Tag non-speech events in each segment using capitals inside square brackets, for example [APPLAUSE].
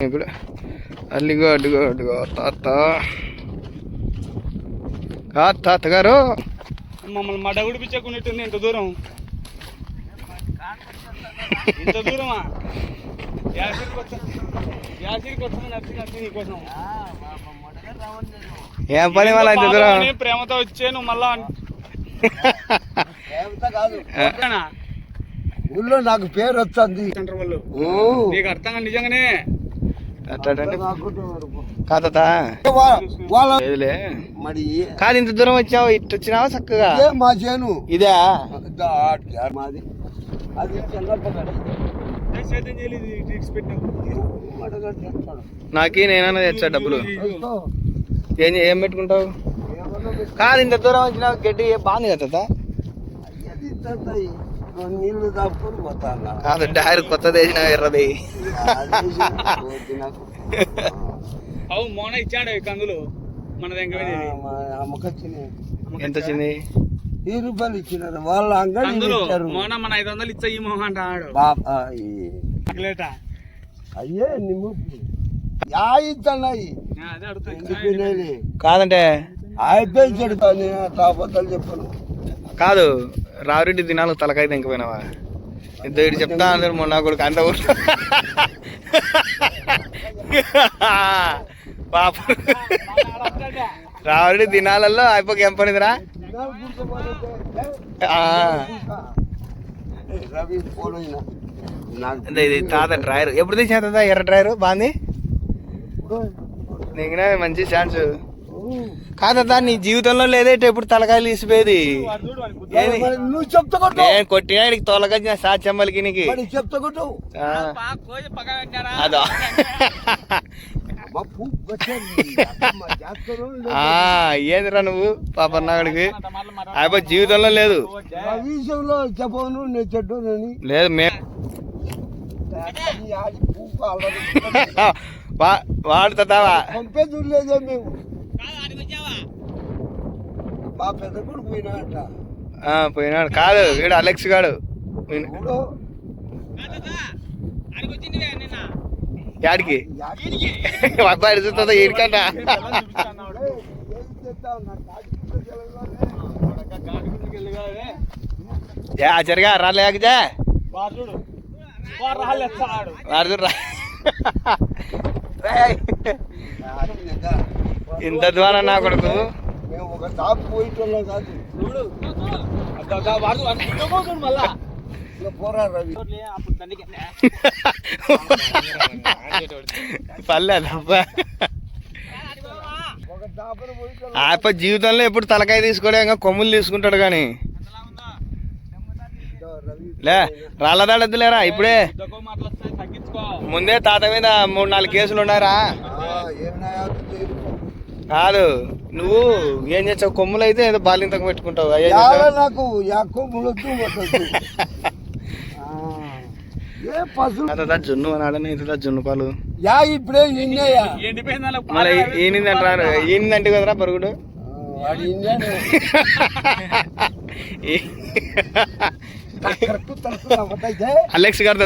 ఇప్పుడు అల్లిగో అడ్డుగో అడ్డుగో తాత. ఆ, తాతగారు. మమ్మల్ని మడ ఉడిపించకున్నట్టుంది ఇంత దూరం. ఇంత దూరమా? ఏం పని వాళ్ళ ఇంత దూరం? ప్రేమతో వచ్చాను మళ్ళా కాదు? ఊళ్ళో నాకు పేరు వచ్చింది నీకు అర్థం కాదు నిజంగానే. కాదు ఇంత దూరం వచ్చావు ఇటు వచ్చినావా చక్కగా? మా చేను? ఇదే? మాది. అది. నాకి నేనన్నా తెచ్చా డబ్బులు. ఏం ఏం పెట్టుకుంటావు. కాదు ఇంత దూరం వచ్చినావు గడ్డి బాగుంది కదా పోతాను? కాదు డైర్ కొత్తది ఎర్రది. [LAUGHS] అవు మోన ఇచ్చాడు ఈ కందులు. మన దగ్గర ఎంత వచ్చింది? ఈ రూపాయలు ఇచ్చినారు. వాళ్ళ అంగడి మోన మన ఐదు వందలు ఇచ్చా ఈ మొహం అంటాడు బాబా అయ్యే నిమ్ము యా ఇస్తున్నాయి అదే అడుగుతా. ఎందుకు వినేది? కాదంటే అయిపోయి చెడుతాను తాపతలు చెప్పను. కాదు రావిరెడ్డి దినాలు తలకాయ తెంకపోయినావా ఇద్దరు ఇటు చెప్తా అందరు మొన్న కొడుకు అంత పాప. రావిరెడ్డి దినాలలో అయిపోక ఏం పనిదిరా? ఇది తాత డ్రైవర్ ఎప్పుడు తీసిన తాత? ఎర్ర డ్రైవర్ బాగుంది? నీకునే మంచి ఛాన్స్. కాదా నీ జీవితంలో లేదేట ఎప్పుడు తలకాయలు తీసిపోయేది? నువ్వు చెప్తా నేను కొట్టినా నీకు తోలకొచ్చిన సాచెమ్మలకి నీకు? మరి చెప్తా కొట్టు. అదో. ఏందిరా నువ్వు? పాపన్నాగడికి అయిపోయి జీవితంలో లేదు. విషయంలో చెప్పను నేను లేదు మే ఈ ఆడి పువ్వు అల్లరి. [LAUGHS] వా- వాడు తాతావా? పంపేది లేదే మేము. మా పెద్ద కొడుకు పోయినా అంట ఆ, పోయినాడు. కాదు వీడు అలెక్స్ గాడు. యాడికి? అబ్బాయి చూస్తుందా. ఏ ఆచరిగా రాలేకజా. ఇంత ద్వారా నా కొడుకు. ఒక తాపు పోయిటోళ్ళం కాదు. చూడు. వాడు మళ్ళా. ఇక పోరా రవి. అప్పుడు తండ్రికి పల్లె ఆయప్ప జీవితంలో ఎప్పుడు తలకాయ తీసుకోలే ఇంకా కొమ్ములు తీసుకుంటాడు కానీ. రవి లే రాళ్ళదాడద్దులేరా ఇప్పుడే. ముందే తాత మీద మూడు నాలుగు కేసులు ఉన్నారా. కాదు. నువ్వు ఏం చేసావు కొమ్ములు అయితే ఏదో బాలింతకు పెట్టుకుంటావు. నాకు జున్ను అనాడని ఇది జున్ను పాలు. యా ఇప్పుడే మళ్ళీ ఈనింది అంటారు ఈనిందంటే కదరా పరుగుడు అలెక్స్ గారు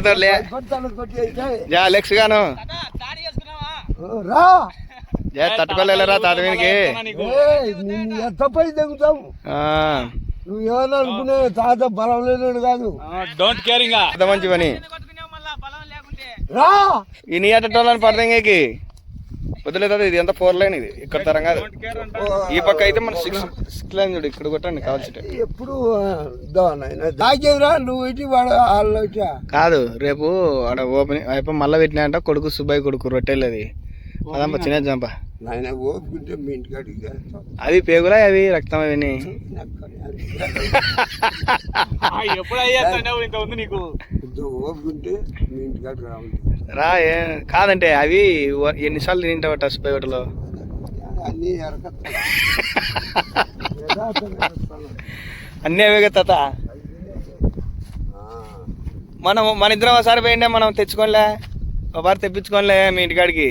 అలెక్స్ గాను. రా. జా తట్టుకోలేరా తాత వీనికి నీకు? ఏయ్, నిన్ను ఎత్తపై దిగుతాం ఆ, నువ్వు ఏమని అనుకునే తాత బలం లేనాడు కాదు. డోంట్ కేరింగ్ అంత మంచి పని. రా! ఈ నీ అట్టోళ్ళని పడదంగేకి వదిలే తాత ఇది ఎంత ఫోర్ లైన్ ఇది? ఇక్కడ తరం కాదు ఈ పక్క అయితే మన సిక్స్ సిక్స్ లైన్ చూడు ఇక్కడ కొట్టండి కావాల్సి ఎప్పుడు దాగేదిరా నువ్వు ఇటు వాడు వాళ్ళు కాదు రేపు ఆడ ఓపెనింగ్ అయిపోయి మళ్ళీ పెట్టినా కొడుకు సుబ్బయ్య కొడుకు రొట్టెలు అది అదంప చిన్న జంప నాయన ఓపుకుంటే మీ ఇంటికాడికి అవి పేగులా అవి రక్తం అవన్నీ? ఎప్పుడు అయ్యేస్తావు ఇంత ఉంది నీకు? ఓపుకుంటే మీ ఇంటికాడికి రావాలి. రా ఏ కాదంటే అవి ఎన్నిసార్లు తింటావట సుబ్బయ్య హోటల్లో అన్నీ అవే కదా తాత? మనం మన ఇద్దరం ఒకసారి పోయిండే మనం తెచ్చుకోనిలే? ఒకసారి తెప్పించుకోనిలే మీ ఇంటికాడికి?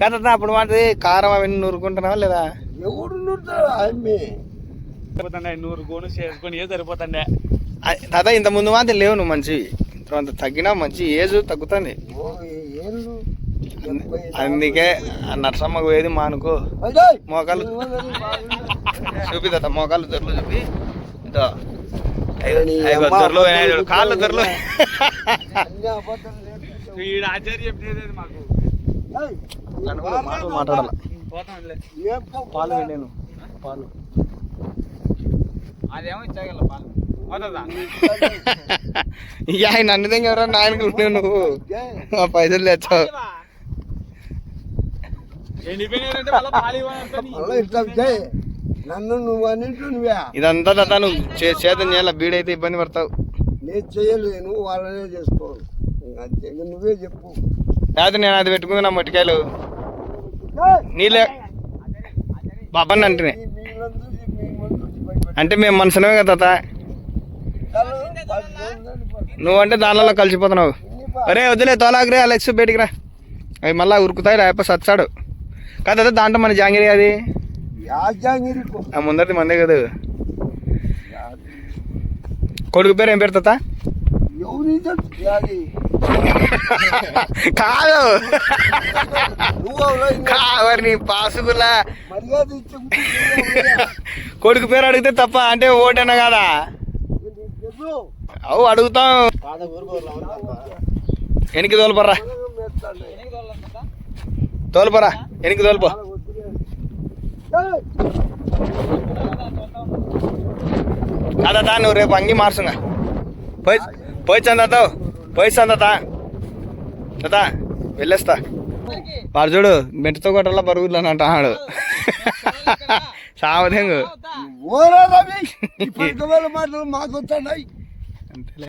కదా అప్పుడు మాది కారం అవన్నీ నూరుకుంటున్నావా లేదా? ఎవడు నూరుతాడు? అమ్మి సరిపోతుండే నూరు గోను చేసుకొని ఏ సరిపోతుండే? తాత ఇంత ముందు మాత్రం లేవు నువ్వు మంచి తర్వాత తగ్గినా మంచి ఏజ్ తగ్గుతుంది. అందుకే నరసమ్మకు పోయేది మానుకో! మోకాలు. చూపి తాత మోకాలు దొరలు చూపి. దొరలు కాళ్ళు దొరలు. ఆచార్య చెప్పేది మాకు. మాట్లాడాల. పో- పాలు పాలు. అదేమో ఇచ్చాగల పాలు. [LAUGHS] ఆయన అన్ని దగ్గర ఎవరన్నా ఆయనకు నువ్వు. ఆ పైసలు తెచ్చావు. నన్ను నువ్వు అన్నింటి నువ్వే. ఇదంతా తాత నువ్వు చే- చేతన చేయాల? బీడైతే ఇబ్బంది పడతావు. నేను చేయలేను వాళ్ళనే చేసుకోవాలి నువ్వే చెప్పు. లేకపోతే నేను అది పెట్టుకుంది నా మట్టికాయలు. నీలే బాబాన్ని భయపెట్టాలి. అంటే మేము మనసునే కదా తాత. నువ్వంటే దానిలో కలిసిపోతున్నావు. అరే వదిలే తోలాగ్రే అలెక్స్ బయటికి రా. అవి మళ్ళీ ఉరుకుతాయి లేకపోతే సచ్చాడు కదా దాంట్లో మన జాంగిరి అది. ముందరిది మందే కదా. కొడుకు పేరు ఏం పేరు తాత? కాదు. కావరి కూర్చున్నావు. కొడుకు పేరు అడిగితే తప్ప అంటే ఓటేనా కదా. అవు అడుగుతాం. ఎనికి తోలుపర్రా. తోలుపరా ఎనికి తోలుపో. కాదా నువ్వు రేపు అంగి మార్చుగా. పోయి పోయి చందాతో పోయి చందతా తాత వెళ్ళేస్తా. వాడు చూడు మెంటతో కొట్టాల పరుగులు అని అంటున్నాడు. మాటలు మాకు అంతేలే.